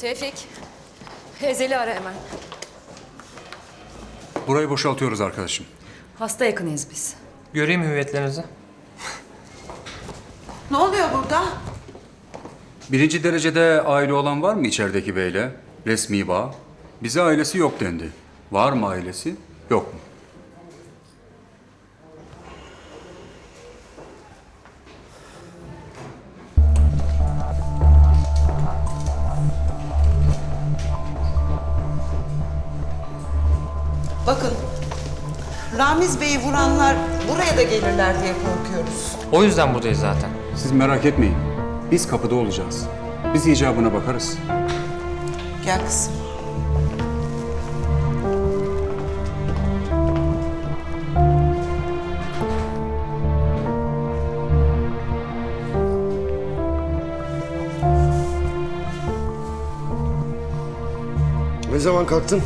Tevfik. Ezel'i ara hemen. Burayı boşaltıyoruz arkadaşım. Hasta yakınıyız biz. Göreyim hüviyetlerinizi. Ne oluyor burada? Birinci derecede aile olan var mı içerideki beyle? Resmi bağ. Bize ailesi yok dendi. Var mı ailesi? Yok mu? Bakın, Ramiz Bey'i vuranlar buraya da gelirler diye korkuyoruz. O yüzden buradayız zaten. Siz merak etmeyin. Biz kapıda olacağız. Biz icabına bakarız. Gel kızım. Ne zaman kalktın?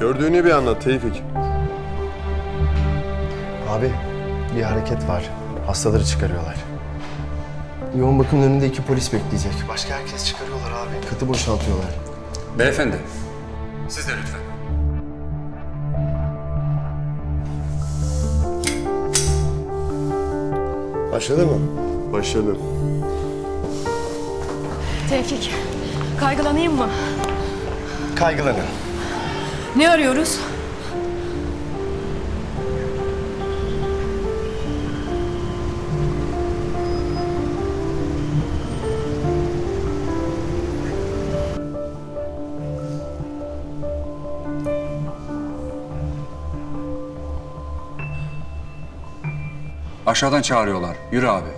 Gördüğünü bir anlat Tevfik. Abi bir hareket var. Hastaları çıkarıyorlar. Yoğun bakımın önünde iki polis bekleyecek. Başka herkes çıkarıyorlar abi. Katı boşaltıyorlar. Beyefendi. Siz de lütfen. Başladı mı? Başladı. Tevfik. Kaygılanayım mı? Kaygılanın. Ne arıyoruz? Aşağıdan çağırıyorlar. Yürü abi.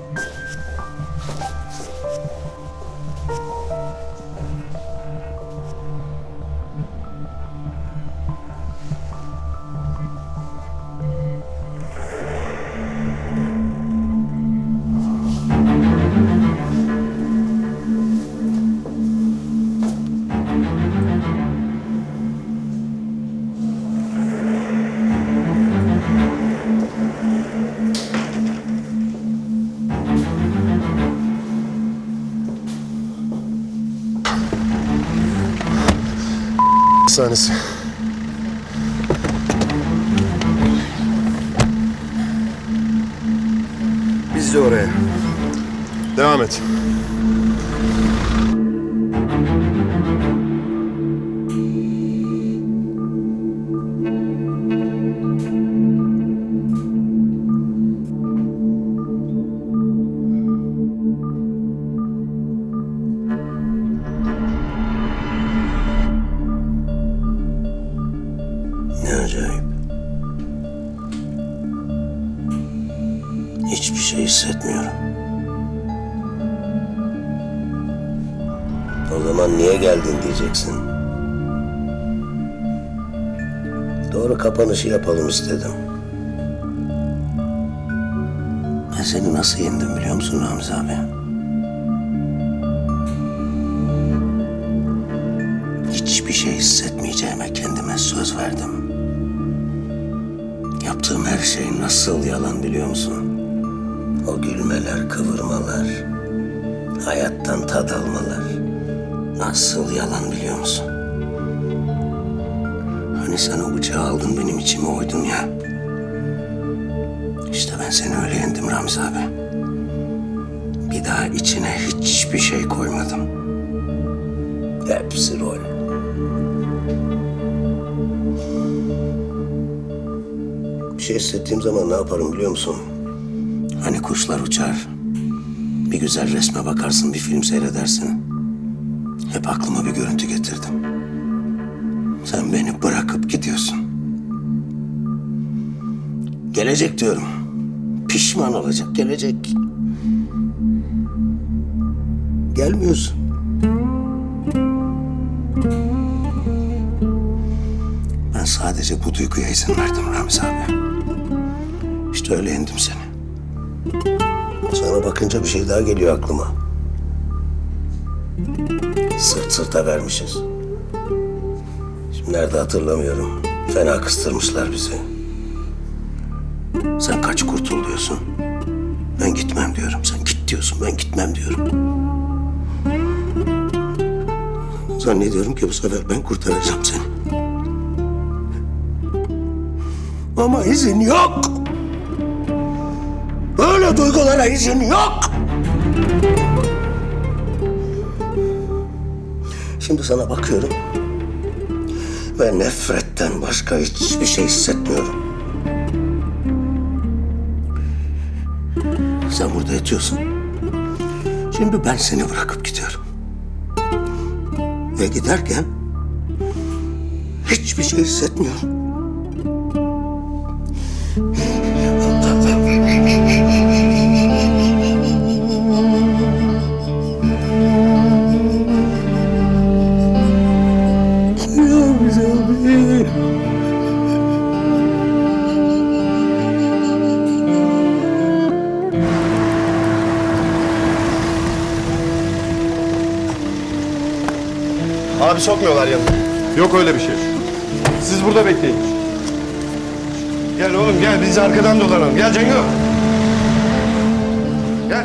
Hastanesi. Biz de oraya. Devam et. Şey hissetmiyorum. O zaman niye geldin diyeceksin. Doğru kapanışı yapalım istedim. Ben seni nasıl yendim biliyor musun Ramiz abi? Hiçbir şey hissetmeyeceğime kendime söz verdim. Yaptığım her şey nasıl yalan biliyor musun? O gülmeler, kıvırmalar, hayattan tad almalar. Nasıl yalan biliyor musun? Hani sen o bıçağı aldın benim içime oydun ya. İşte ben seni öyle yendim Ramiz abi. Bir daha içine hiçbir şey koymadım. Hepsi rol. Bir şey hissettiğim zaman ne yaparım biliyor musun? Hani kuşlar uçar. Bir güzel resme bakarsın, bir film seyredersin. Hep aklıma bir görüntü getirdim. Sen beni bırakıp gidiyorsun. Gelecek diyorum. Pişman olacak, gelecek. Gelmiyorsun. Ben sadece bu duyguya izin verdim Ramiz abi. İşte öyle yendim seni. Sana bakınca bir şey daha geliyor aklıma. Sırt sırta vermişiz. Şimdi nerede hatırlamıyorum. Fena kıstırmışlar bizi. Sen kaç kurtul diyorsun. Ben gitmem diyorum. Sen git diyorsun. Ben gitmem diyorum. Zannediyorum ki bu sefer ben kurtaracağım seni. Ama izin yok. Böyle duygulara izin yok. Şimdi sana bakıyorum. Ve nefretten başka hiçbir şey hissetmiyorum. Sen burada yatıyorsun. Şimdi ben seni bırakıp gidiyorum. Ve giderken hiçbir şey hissetmiyorum. Abi sokmuyorlar yanına. Yok öyle bir şey. Siz burada bekleyin. Gel oğlum gel biz arkadan dolanalım. Gel Cengo. Gel.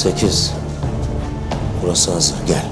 Sekiz. Burası hazır. Gel.